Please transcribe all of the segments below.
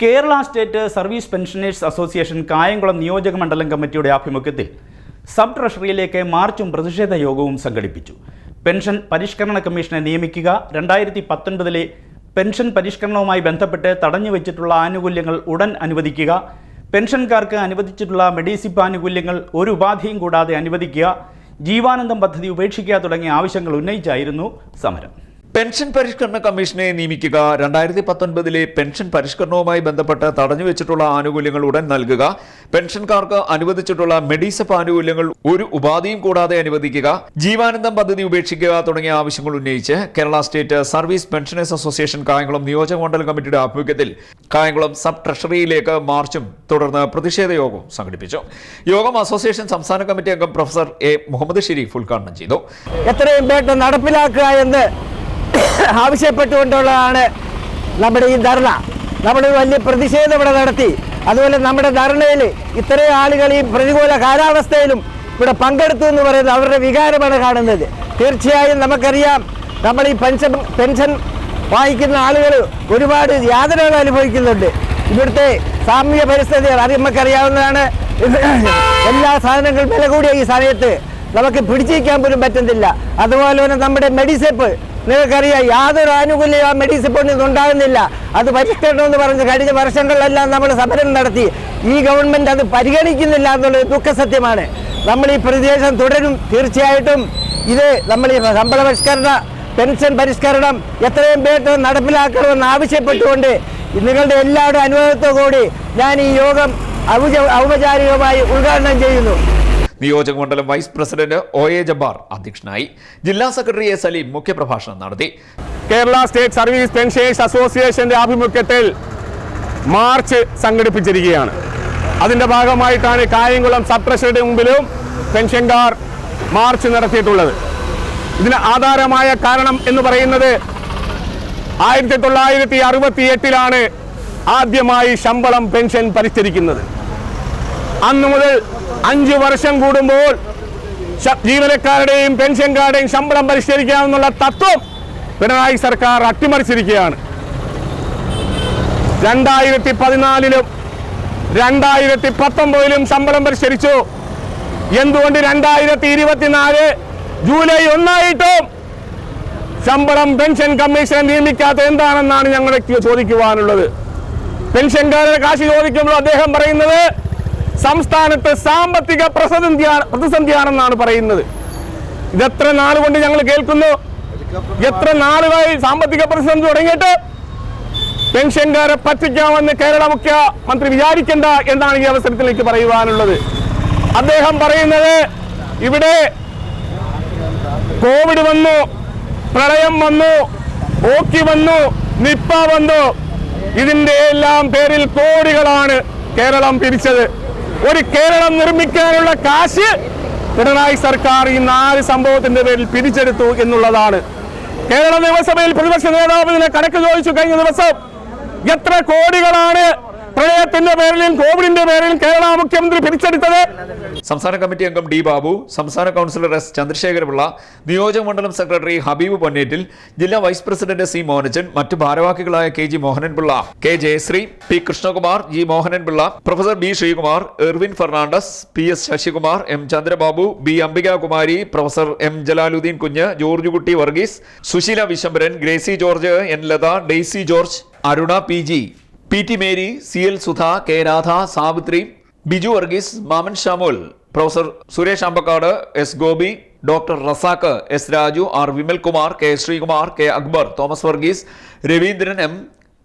Kerala state service pensioners association Kayamkulam നിയോജക മണ്ഡലം കമ്മിറ്റിയുടെ ആഭിമുഖ്യത്തിൽ സബ് ട്രഷറിയിലേക്ക് മാർച്ചും പ്രതിഷേധ യോഗവും സംഘടിപ്പിച്ചു. പെൻഷൻ പരിഷ്കരണ കമ്മീഷനെ നിയമിക്കുക രണ്ടായിരത്തി പത്തൊൻപതിലെ പെൻഷൻ പരിഷ്കരണവുമായി ബന്ധപ്പെട്ട് തടഞ്ഞു വെച്ചിട്ടുള്ള ആനുകൂല്യങ്ങൾ ഉടൻ അനുവദിക്കുക പെൻഷൻകാർക്ക് അനുവദിച്ചിട്ടുള്ള മെഡിസിപ്പ് ആനുകൂല്യങ്ങൾ ഒരു ഉപാധിയും കൂടാതെ അനുവദിക്കുക ജീവാനന്ദം പദ്ധതി ഉപേക്ഷിക്കുക തുടങ്ങിയ ആവശ്യങ്ങൾ ഉന്നയിച്ചായിരുന്നു സമരം. പെൻഷൻ പരിഷ്കരണ കമ്മീഷനെ നിയമിക്കുക. രണ്ടായിരത്തി പത്തൊൻപതിലെ പെൻഷൻ പരിഷ്കരണവുമായി ബന്ധപ്പെട്ട് തടഞ്ഞുവെച്ചിട്ടുള്ള ആനുകൂല്യങ്ങൾ ഉടൻ നൽകുക. പെൻഷൻകാർക്ക് അനുവദിച്ചിട്ടുള്ള മെഡിസപ്പ് ആനുകൂല്യങ്ങൾ ഒരു ഉപാധിയും കൂടാതെ അനുവദിക്കുക. ജീവാനന്ദം പദ്ധതി ഉപേക്ഷിക്കുക തുടങ്ങിയ ആവശ്യങ്ങൾ ഉന്നയിച്ച് Kerala state service pensioners association Kayamkulam നിയോജക മണ്ഡലം കമ്മിറ്റിയുടെ ആഭിമുഖ്യത്തിൽ കായംകുളം സബ് ട്രഷറിയിലേക്ക് മാർച്ചും തുടർന്ന് പ്രതിഷേധ യോഗവും സംഘടിപ്പിച്ചു. യോഗം അസോസിയേഷൻ സംസ്ഥാന കമ്മിറ്റി അംഗം പ്രൊഫസർ എ മുഹമ്മദ് ഷെരീഫ് ഉദ്ഘാടനം ചെയ്തു. എത്രയും നടപ്പിലാക്കുക എന്ന് ആവശ്യപ്പെട്ടുകൊണ്ടുള്ളതാണ് നമ്മുടെ ഈ ധർണ. നമ്മൾ വലിയ പ്രതിഷേധം ഇവിടെ നടത്തി. അതുപോലെ നമ്മുടെ ധർണയിൽ ഇത്രയും ആളുകൾ ഈ പ്രതികൂല കാലാവസ്ഥയിലും ഇവിടെ പങ്കെടുത്തു എന്ന് പറയുന്നത് അവരുടെ വികാരമാണ് കാണുന്നത്. തീർച്ചയായും നമുക്കറിയാം നമ്മൾ ഈ പെൻഷൻ പെൻഷൻ വായിക്കുന്ന ആളുകൾ ഒരുപാട് യാതനകൾ അനുഭവിക്കുന്നുണ്ട്. ഇവിടുത്തെ സാമൂഹ്യ പരിസ്ഥിതികൾ അത് നമുക്കറിയാവുന്നതാണ്. എല്ലാ സാധനങ്ങളും വില കൂടിയ ഈ സമയത്ത് നമുക്ക് പിടിച്ചിരിക്കാൻ പോലും പറ്റുന്നില്ല. അതുപോലെ തന്നെ നമ്മുടെ മെഡിസെപ്പ് നിങ്ങൾക്കറിയാം യാതൊരു ആനുകൂല്യം ആ മെഡിസിൻ നിന്ന് ഉണ്ടാകുന്നില്ല അത് പരിഷ്കരണമെന്ന് പറഞ്ഞ് കഴിഞ്ഞ വർഷങ്ങളിലെല്ലാം നമ്മൾ സമരം നടത്തി. ഈ ഗവൺമെന്റ് അത് പരിഗണിക്കുന്നില്ല എന്നുള്ളത് ദുഃഖസത്യമാണ് നമ്മൾ ഈ പ്രതിഷേധം തുടരും തീർച്ചയായിട്ടും. ഇത് നമ്മൾ ഈ ശമ്പള പരിഷ്കരണ പെൻഷൻ പരിഷ്കരണം എത്രയും പേട്ടും നടപ്പിലാക്കണമെന്ന് ആവശ്യപ്പെട്ടുകൊണ്ട് നിങ്ങളുടെ എല്ലാവരുടെ അനുഭവത്തോടുകൂടി ഞാൻ ഈ യോഗം ഔപചാരികമായി ഉദ്ഘാടനം ചെയ്യുന്നു. നിയോജക മണ്ഡലം vice president O A Jabbar അധ്യക്ഷനായി. ജില്ലാ സെക്രട്ടറി എ സലീം മുഖ്യപ്രഭാഷണം നടത്തി. കേരള സ്റ്റേറ്റ് സർവീസ് പെൻഷേഴ്സ് അസോസിയേഷന്റെ ആഭിമുഖ്യത്തിൽ മാർച്ച് സംഘടിപ്പിച്ചിരിക്കുകയാണ്. അതിന്റെ ഭാഗമായിട്ടാണ് കായംകുളം സബ് ട്രഷറിയുടെ മുമ്പിലും പെൻഷൻകാർ മാർച്ച് നടത്തിയിട്ടുള്ളത്. ഇതിന് ആധാരമായ കാരണം എന്ന് പറയുന്നത് ആയിരത്തി തൊള്ളായിരത്തി അറുപത്തി എട്ടിലാണ് ആദ്യമായി ശമ്പളം പെൻഷൻ പരിഷ്കരിക്കുന്നത്. അന്നു മുതൽ അഞ്ചു വർഷം കൂടുമ്പോൾ ജീവനക്കാരുടെയും പെൻഷൻകാരുടെയും ശമ്പളം പരിഷ്കരിക്കാമെന്നുള്ള തത്വം പിണറായി സർക്കാർ അട്ടിമറിച്ചിരിക്കുകയാണ്. രണ്ടായിരത്തി പതിനാലിലും രണ്ടായിരത്തി പത്തൊമ്പതിലും ശമ്പളം പരിഷ്കരിച്ചു. എന്തുകൊണ്ട് രണ്ടായിരത്തി ഇരുപത്തിനാല് ജൂലൈ ഒന്നായിട്ടും ശമ്പളം പെൻഷൻ കമ്മീഷൻ നിയമിക്കാത്ത എന്താണെന്നാണ് ഞങ്ങൾക്ക് ചോദിക്കുവാനുള്ളത്. പെൻഷൻകാരുടെ കാശ് ചോദിക്കുമ്പോൾ അദ്ദേഹം പറയുന്നത് സംസ്ഥാനത്ത് സാമ്പത്തിക പ്രതിസന്ധിയാണ് പ്രതിസന്ധിയാണെന്നാണ് പറയുന്നത്. ഇതെത്ര നാളുകൊണ്ട് ഞങ്ങൾ കേൾക്കുന്നു? എത്ര നാളുകളായി സാമ്പത്തിക പ്രതിസന്ധി തുടങ്ങിയിട്ട്? പെൻഷൻകാരെ പറ്റിക്കാമെന്ന് കേരള മുഖ്യമന്ത്രി വിചാരിക്കേണ്ട എന്നാണ് ഈ അവസരത്തിലേക്ക് പറയുവാനുള്ളത്. അദ്ദേഹം പറയുന്നത് ഇവിടെ കോവിഡ് വന്നു പ്രളയം വന്നു ഓക്കി വന്നു നിപ്പ വന്നു. ഇതിന്റെ എല്ലാം പേരിൽ കോടികളാണ് കേരളം പിരിച്ചത്. ഒരു കേരളം നിർമ്മിക്കാനുള്ള കാശ് പിണറായി സർക്കാർ ഈ നാല് സംഭവത്തിന്റെ പേരിൽ പിരിച്ചെടുത്തു എന്നുള്ളതാണ്. കേരള നിയമസഭയിൽ പ്രതിപക്ഷ നേതാവ് ഇതിനെ കണക്ക് ചോദിച്ചു കഴിഞ്ഞ ദിവസം എത്ര കോടികളാണ് പ്രളയത്തിന്റെ പേരിലും കോവിഡിന്റെ പേരിലും കേരള മുഖ്യമന്ത്രി പിരിച്ചെടുത്തത് സംസ്ഥാന കമ്മിറ്റി അംഗം ഡി ബാബു സംസ്ഥാന കൗൺസിലർ എസ് ചന്ദ്രശേഖരപിള്ള നിയോജക മണ്ഡലം സെക്രട്ടറി ഹബീബ് പൊന്നേറ്റിൽ ജില്ലാ വൈസ് പ്രസിഡന്റ് സി മോഹനച്ചൻ മറ്റു ഭാരവാഹികളായ K G Mohananpillai K Jayasree P Krishnakumar G Mohananpillai professor B Sreekumar Ervin Fernandez P S Sasikumar M Chandrababu B Ambikakumari professor M Jalaluddin Kunju George Kutty Varghese Susheela Vishambaran Gracy George N Latha Daisy George Aruna P G. P T Mary C L Sudha K Radha Savithri Biju Varghese Mammen Shamol professor Suresh Ambakkad S Gopi doctor Razak S Raju R Vimalkumar K Sreekumar K Akbar Thomas Varghese Raveendran M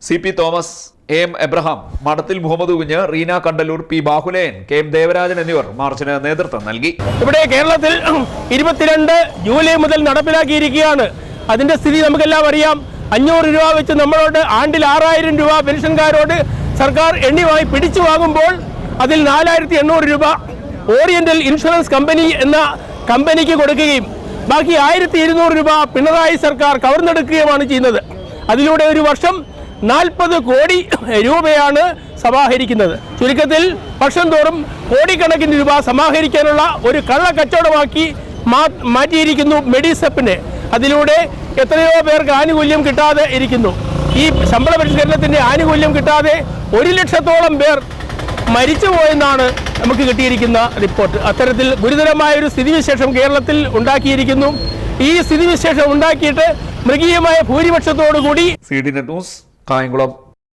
C P Thomas A M Abraham Madathil Muhammad Kunju Reena Kandalloor P Bahulen K M Devarajan എന്നിവർ മാർച്ചിന് നേതൃത്വം നൽകി. ഇവിടെ കേരളത്തിൽ ഇരുപത്തിരണ്ട് July മുതൽ നടപ്പിലാക്കിയിരിക്കുകയാണ്. അതിന്റെ സ്ഥിതി നമുക്കെല്ലാം അറിയാം. അഞ്ഞൂറ് രൂപ വെച്ച് നമ്മളോട് ആണ്ടിൽ ആറായിരം രൂപ പെൻഷൻകാരോട് സർക്കാർ എണ്ണിവായി പിടിച്ചു വാങ്ങുമ്പോൾ അതിൽ നാലായിരത്തി എണ്ണൂറ് രൂപ ഓറിയന്റൽ ഇൻഷുറൻസ് കമ്പനി എന്ന കമ്പനിക്ക് കൊടുക്കുകയും ബാക്കി ആയിരത്തി ഇരുന്നൂറ് രൂപ പിണറായി സർക്കാർ കവർന്നെടുക്കുകയുമാണ് ചെയ്യുന്നത്. അതിലൂടെ ഒരു വർഷം നാൽപ്പത് കോടി രൂപയാണ് സമാഹരിക്കുന്നത്. ചുരുക്കത്തിൽ വർഷം തോറും കോടിക്കണക്കിന് രൂപ സമാഹരിക്കാനുള്ള ഒരു കള്ളക്കച്ചവടമാക്കി മാറ്റിയിരിക്കുന്നു മെഡിസെപ്പിനെ. അതിലൂടെ എത്രയോ പേർക്ക് ആനുകൂല്യം കിട്ടാതെ ഇരിക്കുന്നു. ഈ ശമ്പള പരിഷ്കരണത്തിന്റെ ആനുകൂല്യം കിട്ടാതെ ഒരു ലക്ഷത്തോളം പേർ മരിച്ചുപോയെന്നാണ് നമുക്ക് കിട്ടിയിരിക്കുന്ന റിപ്പോർട്ട്. അത്തരത്തിൽ ഗുരുതരമായ ഒരു സ്ഥിതിവിശേഷം കേരളത്തിൽ ഉണ്ടാക്കിയിരിക്കുന്നു. ഈ സ്ഥിതിവിശേഷം ഉണ്ടാക്കിയിട്ട് മൃഗീയമായ ഭൂരിപക്ഷത്തോടുകൂടി ന്യൂസ് കായംകുളം.